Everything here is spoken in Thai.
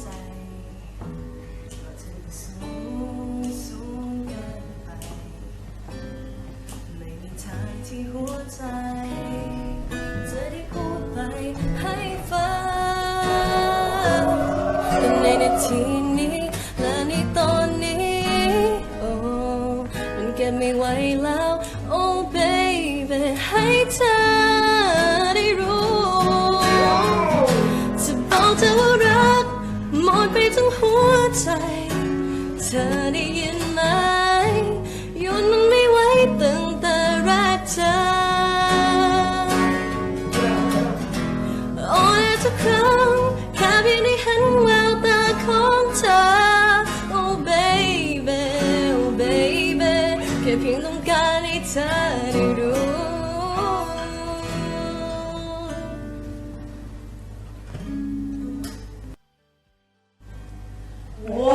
ใจเธอสูงสูงกินไป ไม่มีทางที่หัวใจ จะได้พูดไปให้ฟังในนาทีนี้และในตอนนี้ โอ้มันเก็บไม่ไหวแล้ว โอ้ baby ให้เธอ ทั้งหัวใจ เธอได้ยินไหมยุดมันไม่ไหวตั้งแต่แรกเจอโอ้ยทุกครั้งแค่เพียงได้เห็นแววตาของเธอ Oh baby oh baby แค่เพียงต้องการให้เธอได้รู้ Whoa.